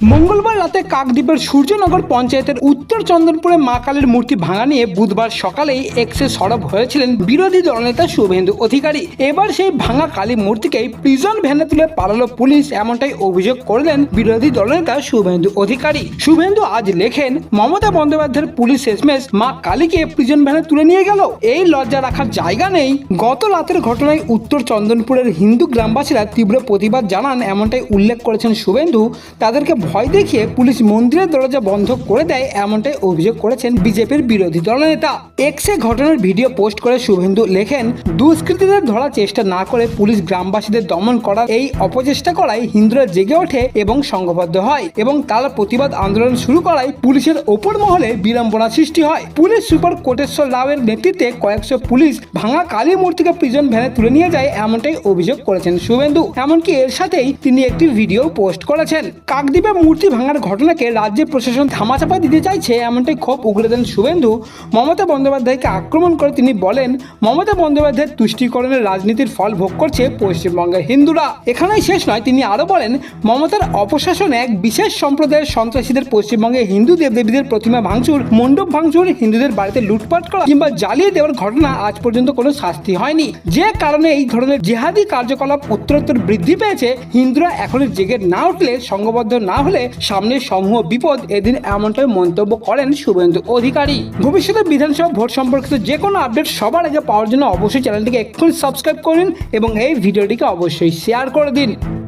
মঙ্গলবার রাতে কাকদ্বীপের সূর্যনগর পঞ্চায়েতের উত্তর চন্দনপুরে মা কালীর মূর্তি ভাঙা নিয়ে বুধবার সকালেই এক্সে সরব হয়েছিলেন বিরোধী দলনেতা শুভেন্দু অধিকারী। এবার সেই ভাঙা কালী মূর্তিকে প্রিজন ভ্যানে তুলে পালালো পুলিশ, এমনটাই অভিযোগ করলেন বিরোধী দলনেতা শুভেন্দু অধিকারী। শুভেন্দু আজ লেখেন, মমতা বন্দ্যোপাধ্যায়ের পুলিশ শেষমেশ মা কালীকে প্রিজন ভ্যানে তুলে নিয়ে গেল। এই লজ্জা রাখার জায়গা নেই। গত রাতের ঘটনায় উত্তর চন্দনপুরের হিন্দু গ্রামবাসীরা তীব্র প্রতিবাদ জানান, এমনটাই উল্লেখ করেছেন শুভেন্দু। তাদেরকে ভয় দেখিয়ে পুলিশ মন্দিরের দরজা বন্ধ করে দেয় এমনটাই অভিযোগ করেছেন বিজেপির বিরোধী দলনেতা এক্সে ঘটনার ভিডিও পোস্ট করে শুভেন্দু লেখেন, দুষ্কৃতীদের ধরার চেষ্টা না করে পুলিশ গ্রামবাসীদের দমন করার এই অপচেষ্টা করায় হিন্দুরা জেগে ওঠে এবং সংঘবদ্ধ হয় এবং তার প্রতিবাদ আন্দোলন শুরু করায় পুলিশের ওপর মহলে বিড়ম্বনা সৃষ্টি হয়। পুলিশ সুপার কোটেশ্বর রাওয়ের নেতৃত্বে কয়েকশো পুলিশ ভাঙা কালী মূর্তিকে প্রিজন ভ্যানে তুলে নিয়ে যায় এমনটাই অভিযোগ করেছেন শুভেন্দু। এমনকি এর সাথেই তিনি একটি ভিডিও পোস্ট করেছেন। কাকদ্বীপে মূর্তি ভাঙার ঘটনাকে রাজ্য প্রশাসন ধামাচাপা দিতে চাইছে এমনটাই ক্ষোভ উগড়ে দেন শুভেন্দু। মমতা বন্দ্যোপাধ্যায়কে আক্রমণ করে তিনি বলেন, মমতা বন্দ্যোপাধ্যায়ের তুষ্টিকরণের রাজনীতির ফল ভোগ করছে পশ্চিমবঙ্গের হিন্দুরা। এখানেই শেষ নয়, তিনি আরও বলেন, মমতার অপশাসনে এক বিশেষ সম্প্রদায়ের সন্ত্রাসীদের পশ্চিমবঙ্গে হিন্দু দেবদেবীদের প্রতিমা ভাঙচুর, মণ্ডপ ভাঙচুর, হিন্দুদের বাড়িতে লুটপাট করা কিংবা জ্বালিয়ে দেওয়ার ঘটনা আজ পর্যন্ত কোনো শাস্তি হয়নি। যে কারণে এই ধরনের জেহাদি কার্যকলাপ উত্তরোত্তর বৃদ্ধি পেয়েছে, হিন্দুরা এখনও জেগে না উঠলে সংঘবদ্ধ না হলে সামনে সমূহ বিপদ এদিন এমনটাই মন্তব্য করেন শুভেন্দু অধিকারী। ভবিষ্যতে বিধানসভা ভোট সম্পর্কিত যে কোনো আপডেট সবার আগে পাওয়ার জন্য অবশ্যই চ্যানেলটিকে এক্ষুনি সাবস্ক্রাইব করুন এবং এই ভিডিওটিকে অবশ্যই শেয়ার করে দিন।